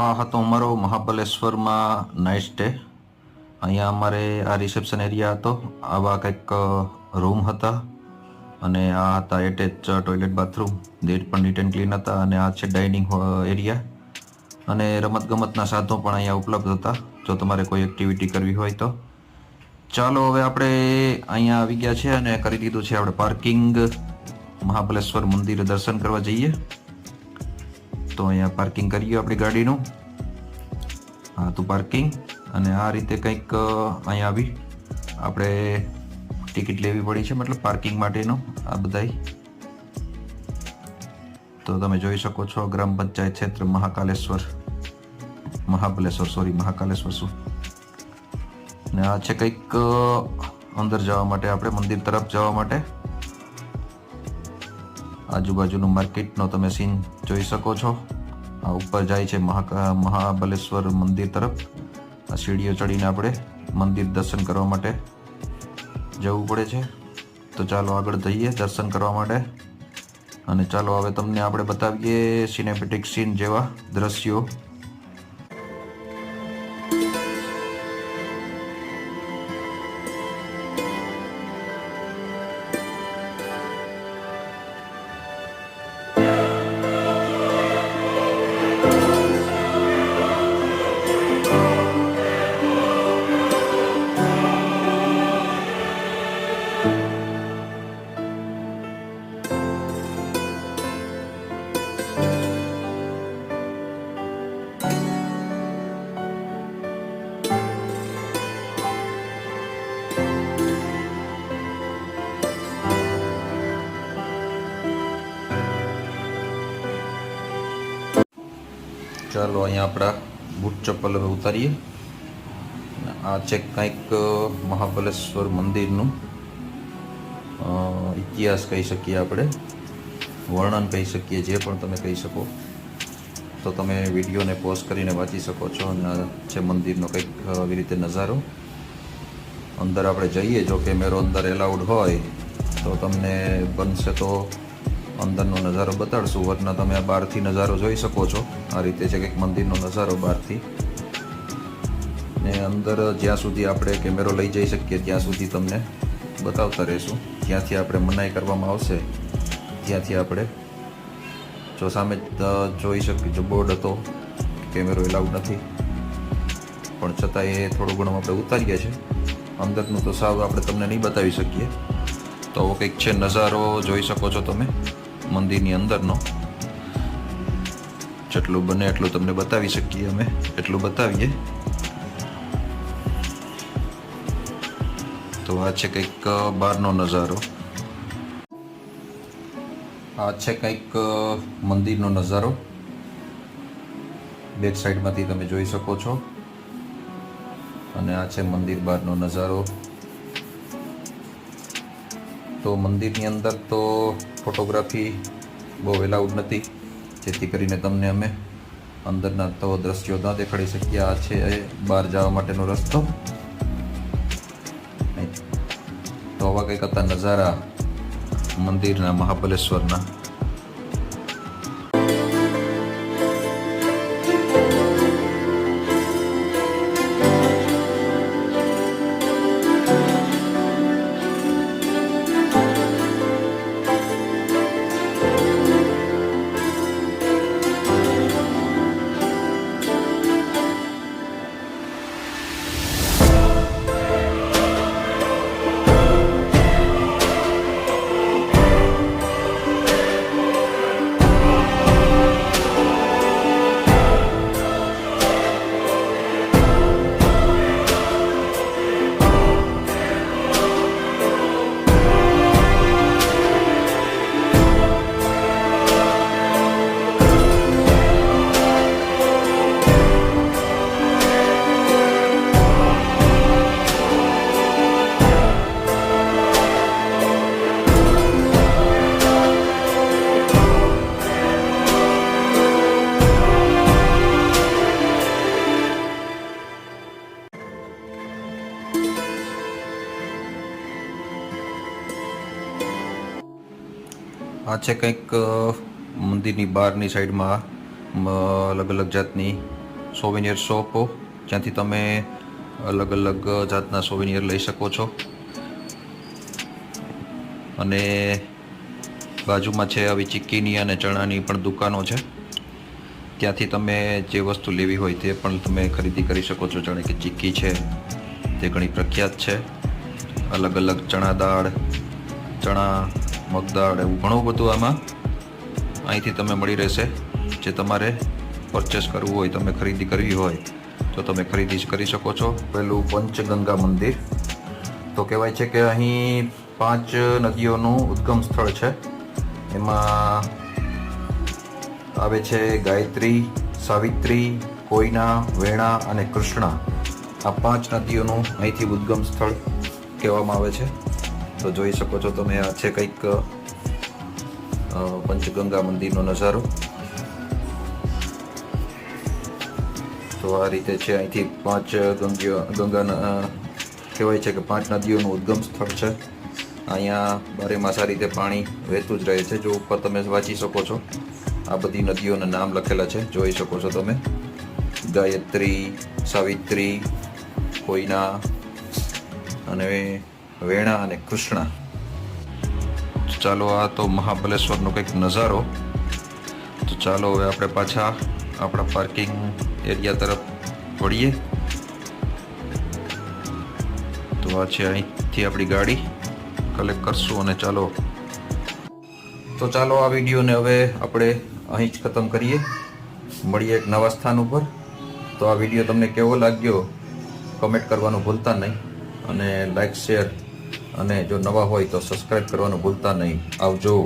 આ હતો અમારો મહાબલેશ્વરમાં નાઇટ સ્ટે અહીંયા અમારે આ રિસેપ્શન એરિયા હતો. આવા કંઈક રૂમ હતા. અને આ હતા એટેચ ટોયલેટ બાથરૂમ દેટ પણ નીટ એન્ડ ક્લીન હતા અને આ છે ડાઇનિંગ એરિયા અને રમતગમતના સાધનો પણ અહીંયા ઉપલબ્ધ હતા. જો તમારે કોઈ એક્ટિવિટી કરવી હોય તો. ચાલો, હવે આપણે અહીંયા આવી ગયા છે અને કરી દીધું છે આપણે પાર્કિંગ મહાબલેશ્વર મંદિરે દર્શન કરવા જઈએ. તો અહીંયા પાર્કિંગ કરીએ આપણી ગાડીનું. હા, તો પાર્કિંગ અને આ રીતે કંઈક અહીંયા આવી. આપણે ટિકિટ લેવી પડી છે, મતલબ પાર્કિંગ માટેનો, આ બધાય. તો તમે જોઈ શકો છો, ગ્રામ પંચાયત ક્ષેત્ર મહાકાલેશ્વર. મહાબલેશ્વર સોરી મહાકાલેશ્વર શું? ને આ છે કંઈક અંદર જવા માટે, આપણે મંદિર તરફ જવા માટે. આજુબાજુનું માર્કેટનો તમે સીન જોઈ શકો છો. આ ઉપર જાય છે મહા, મહાબલેશ્વર મંદિર તરફ. આ સીડીઓ ચડીને આપણે મંદિર દર્શન કરવા માટે જવું પડે છે. તો ચાલો આગળ જઈએ દર્શન કરવા માટે. અને ચાલો હવે તમને આપણે બતાવીએ સિનેમેટિક સીન જેવા દ્રશ્યો. ચાલો અહીંયા આપણા બૂટ ચપ્પલ હવે ઉતારીએ. આ છે કંઈક મહાબલેશ્વર મંદિરનું ઇતિહાસ કહી શકીએ આપણે. વર્ણન કહી શકીએ, જે પણ તમે કહી શકો. તો તમે વિડીયોને પોઝ કરીને વાંચી શકો છો અને આ છે મંદિરનો કંઈક આવી રીતે નજારો. અંદર આપણે જઈએ, જો કેમેરો અંદર એલાઉડ હોય, તો તમને બનશે તો અંદરનો નજારો બતાડશું વરના તમે આ બહારથી નજારો જોઈ શકો છો. આ રીતે છે કંઈક મંદિરનો નજારો બહારથી. ને અંદર જ્યાં સુધી આપણે કેમેરો લઈ જઈ શકીએ, ત્યાં સુધી તમને બતાવતા રહીશું. જ્યાંથી આપણે મનાઈ કરવામાં આવશે, ત્યાંથી આપણે જો સામે જોઈ શકીએ જો બોર્ડ હતો, કેમેરો એલાઉડ નથી. પણ છતાં એ થોડું ઘણું આપણે ઉતારીએ છીએ. અંદરનું તો સાવ આપણે તમને નહીં બતાવી શકીએ. તો કંઈક છે નજારો, જોઈ શકો છો તમે. મંદિરની અંદરનો. જેટલું બને એટલું તમને બતાવી શકીએ અમે. એટલું બતાવીએ. તો આ છે કંઈક બહારનો નજારો. આ છે કંઈક મંદિરનો નજારો. બેક સાઈડમાંથી તમે જોઈ શકો છો. અને આ છે મંદિર બહારનો નજારો. તો મંદિરની અંદર તો ફોટોગ્રાફી બહુ એલાઉડ નથી. જેથી કરીને તમને અમે અંદરના તો દ્રશ્યો ના દેખાડી શકીએ. આ છે એ બહાર જવા માટેનો રસ્તો. તો આવા કંઈક હતા નજારા મંદિરના મહાબલેશ્વરના. આ છે કંઈક મંદિરની બહારની સાઈડમાં અલગ અલગ જાતની સોવિનિયર શોપો જ્યાંથી તમે અલગ અલગ જાતના સોવિનિયર લઈ શકો છો. અને બાજુમાં છે આવી ચીક્કીની અને ચણાની પણ દુકાનો છે. ત્યાંથી તમે જે વસ્તુ લેવી હોય તે પણ તમે ખરીદી કરી શકો છો. જાણે કે ચીક્કી છે, તે ઘણી પ્રખ્યાત છે. અલગ અલગ ચણા દાળ, ચણા મગદાળ એવું ઘણું બધું આમાં અહીંથી તમે મળી રહેશે. જે તમારે પરચેસ કરવું હોય, તમે ખરીદી કરવી હોય, તો તમે ખરીદી જ કરી શકો છો. પહેલું પંચગંગા મંદિર. તો કહેવાય છે કે અહીં પાંચ નદીઓનું ઉદ્ગમ સ્થળ છે. એમાં આવે છે ગાયત્રી, સાવિત્રી કોયના વેણા અને કૃષ્ણા. આ પાંચ નદીઓનું અહીંથી ઉદ્ગમ સ્થળ કહેવામાં આવે છે. તો જોઈ શકો છો તમે. આ છે કંઈક પંચગંગા મંદિરનો નજારો. તો આ રીતે છે, અહીંથી પાંચ ગંગીઓ ગંગાના કહેવાય છે કે પાંચ નદીઓનું ઉદ્ગમ સ્થળ છે. અહીંયા બારે માસા રીતે પાણી વહેતું જ રહે છે. જો ઉપર તમે વાંચી શકો છો, આ બધી નદીઓના નામ લખેલા છે. જોઈ શકો છો તમે. ગાયત્રી, સાવિત્રી, કોઈના, અને વેણા અને કૃષ્ણા. ચાલો આ તો મહાબલેશ્વરનો કંઈક નજારો. તો ચાલો હવે આપણે પાછા આપણા પાર્કિંગ એરિયા તરફ વળીએ. તો આ છે અહીંથી આપણી ગાડી. કલેક્ટ કરશું અને ચાલો. તો ચાલો આ વિડીયોને હવે આપણે અહીં જ ખતમ કરીએ. મળીએ એક નવા સ્થાન ઉપર. તો આ વીડિયો તમને કેવો લાગ્યો? કમેન્ટ કરવાનું ભૂલતા નહીં. અને લાઈક શેર અને જો નવા હોય તો સબસ્ક્રાઈબ કરવાનું ભૂલતા નહીં. આવજો.